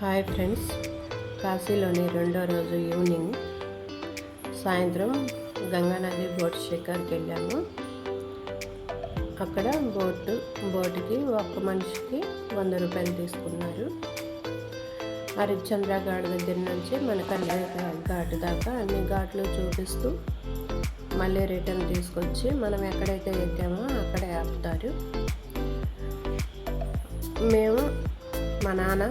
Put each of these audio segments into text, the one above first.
Hi friends. కాశీలోని రెండో రోజు evening సాయంత్రం గంగానది బోట్ షికార్కి వెళ్ళాము. అక్కడ బోటు బోటుకి ఒక్క మనిషికి వంద రూపాయలు తీసుకున్నారు. హరిశ్చంద్ర ఘాట్ దగ్గర నుంచి మనకల్లి ఘాట్ దాకా అన్ని ఘాట్లు చూపిస్తూ మళ్ళీ రిటర్న్ తీసుకొచ్చి మనం ఎక్కడైతే ఎక్కామో అక్కడే ఆపుతారు. మేము మా నాన్న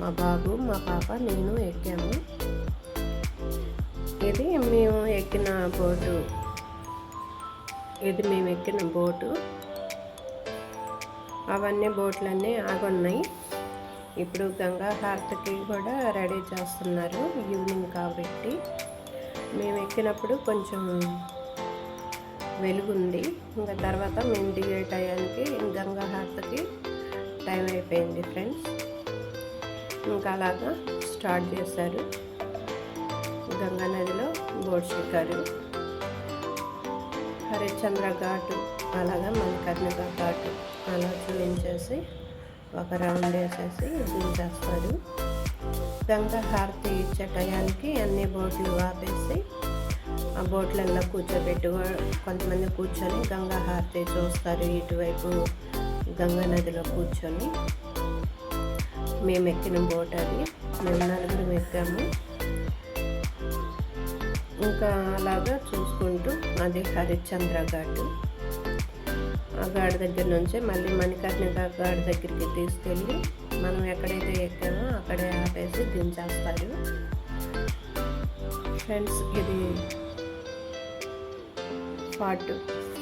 మా బాబు మా పాప నేను ఎక్కాము. ఇది మేము ఎక్కిన బోటు. ఇది మేము ఎక్కిన బోటు. అవన్నీ బోట్లన్నీ ఆగున్నాయి. ఇప్పుడు గంగా హారతికి కూడా రెడీ చేస్తున్నారు ఈవినింగ్ కాబట్టి. మేము ఎక్కినప్పుడు కొంచెం వెలుగుంది. ఇంకా తర్వాత మేము దిగే టయానికి గంగా హారతికి టైం అయిపోయింది ఫ్రెండ్స్. ఇంకా అలాగా స్టార్ట్ చేశారు. గంగా నదిలో బోట్ షికారు హరిశ్చంద్ర ఘాటు అలాగా మణికర్ణిక ఘాటు అలా చూపించేసి ఒక రౌండ్ వేసేసి దించేస్తారు గంగా హారతి ఇచ్చే టయానికి అన్ని బోట్లు ఆపేసి ఆ బోట్లలో కూర్చోబెట్టి కొంతమంది కూర్చొని గంగా హారతి చూస్తారు. ఇటువైపు గంగా నదిలో కూర్చొని మేము ఎక్కిన బోట్ అది. మేము నలుగురు ఎక్కాము. ఇంకా అలాగా చూసుకుంటూ అది హరిశ్చంద్ర ఘాటు. ఆ ఘాట్ దగ్గర నుంచే మళ్ళీ మణికర్ణిక ఘాట్ దగ్గరికి తీసుకెళ్ళి మనం ఎక్కడైతే ఎక్కామో అక్కడే ఆపేసి దించేస్తారు. ఫ్రెండ్స్ ఇది పార్ట్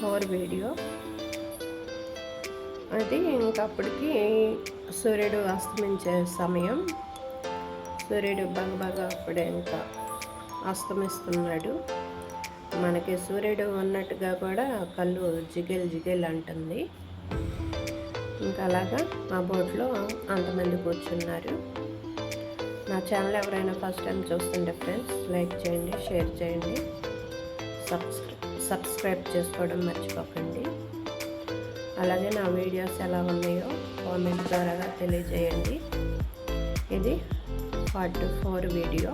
ఫోర్ వీడియో అది ఇంకప్పటికి సూర్యుడు అస్తమించే సమయం. సూర్యుడు బాగా బాగా అప్పుడే ఇంకా అస్తమిస్తున్నాడు. మనకి సూర్యుడు ఉన్నట్టుగా కూడా కళ్ళు జిగిల్ జిగేల్ అంటుంది. ఇంకా అలాగా మా బోట్లో అంతమంది కూర్చున్నారు. నా ఛానల్ ఎవరైనా ఫస్ట్ టైం చూస్తుంటే ఫ్రెండ్స్ లైక్ చేయండి షేర్ చేయండి. సబ్స్క్రై సబ్స్క్రైబ్ చేసుకోవడం మర్చిపోకండి. అలాగే నా వీడియోస్ ఎలా ఉన్నాయో కామెంట్ ద్వారా తెలియజేయండి. ఇది పార్ట్ ఫోర్ వీడియో.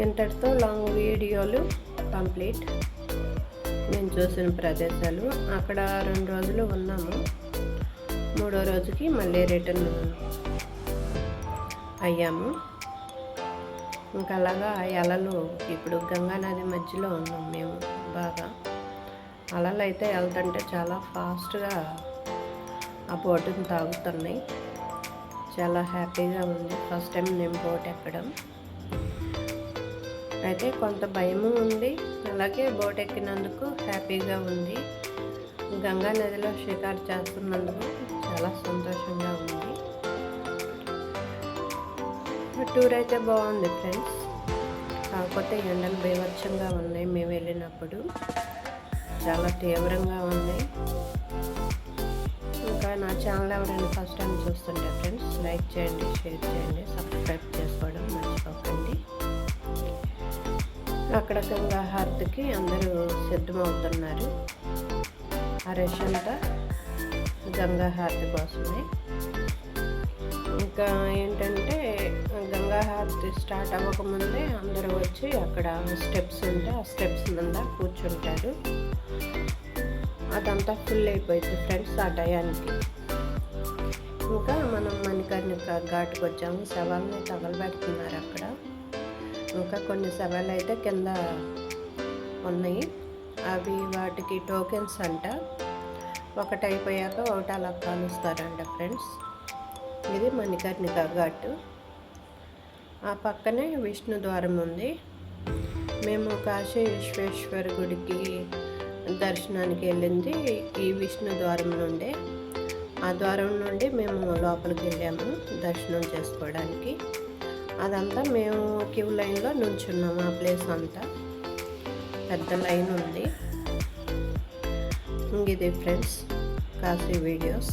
ఇంతటితో లాంగ్ వీడియోలు కంప్లీట్. నేను చూసిన ప్రదేశాలు. అక్కడ రెండు రోజులు ఉన్నాము. మూడో రోజుకి మళ్ళీ రిటర్న్ అయ్యాము. ఇంకా అలాగా ఎలలు ఇప్పుడు గంగా నది మధ్యలో ఉన్నాం మేము బాగా. అలలు అయితే వెళ్తుంటే చాలా ఫాస్ట్గా ఆ బోటుని తాగుతున్నాయి. చాలా హ్యాపీగా ఉంది. ఫస్ట్ టైం నేను బోట్ ఎక్కడం. అయితే కొంత భయము ఉంది. అలాగే బోట్ ఎక్కినందుకు హ్యాపీగా ఉంది. గంగా నదిలో షికారు చేస్తున్నందుకు చాలా సంతోషంగా ఉంది. టూర్ అయితే బాగుంది ఫ్రెండ్స్. కాకపోతే ఎండలు బీభత్సంగా ఉన్నాయి మేము వెళ్ళినప్పుడు. చాలా తీవ్రంగా ఉంది. ఇంకా నా ఛానల్ ఎవరైనా ఫస్ట్ టైం చూస్తుంటే ఫ్రెండ్స్ లైక్ చేయండి షేర్ చేయండి సబ్స్క్రైబ్ చేసుకోవడం మర్చిపోకండి. అక్కడ గంగా హారతికి అందరూ సిద్ధమవుతున్నారు. హరీష్ అంతా గంగా హారతి కోసమే. ఇంకా ఏంటంటే గంగా స్టార్ట్ అవ్వకముందే అందరూ వచ్చి అక్కడ స్టెప్స్ ఉంటే ఆ స్టెప్స్ మీద కూర్చుంటారు. అదంతా ఫుల్ అయిపోయింది ఫ్రెండ్స్ ఆ టయానికి. ఇంకా మనం మణికర్ణిక ఘాట్కి వచ్చాము. శవాలని తగలబెడుతున్నారు అక్కడ. ఇంకా కొన్ని శవాలు అయితే కింద ఉన్నాయి. అవి వాటికి టోకెన్స్ అంట. ఒకటి అయిపోయాక ఒకటి అలా కాలుస్తారంట ఫ్రెండ్స్. ఇది మణికర్ణిక ఘాటు. ఆ పక్కనే విష్ణు ద్వారం ఉంది. మేము కాశీ విశ్వేశ్వర గుడికి దర్శనానికి వెళ్ళింది ఈ విష్ణు ద్వారం నుండే. ఆ ద్వారం నుండి మేము లోపలికి వెళ్ళాము దర్శనం చేసుకోవడానికి. అదంతా మేము క్యూ లైన్లో నుంచున్నాము ఆ ప్లేస్ అంతా. పెద్ద లైన్ ఉంది. ఇది ఫ్రెండ్స్ కాశీ వీడియోస్.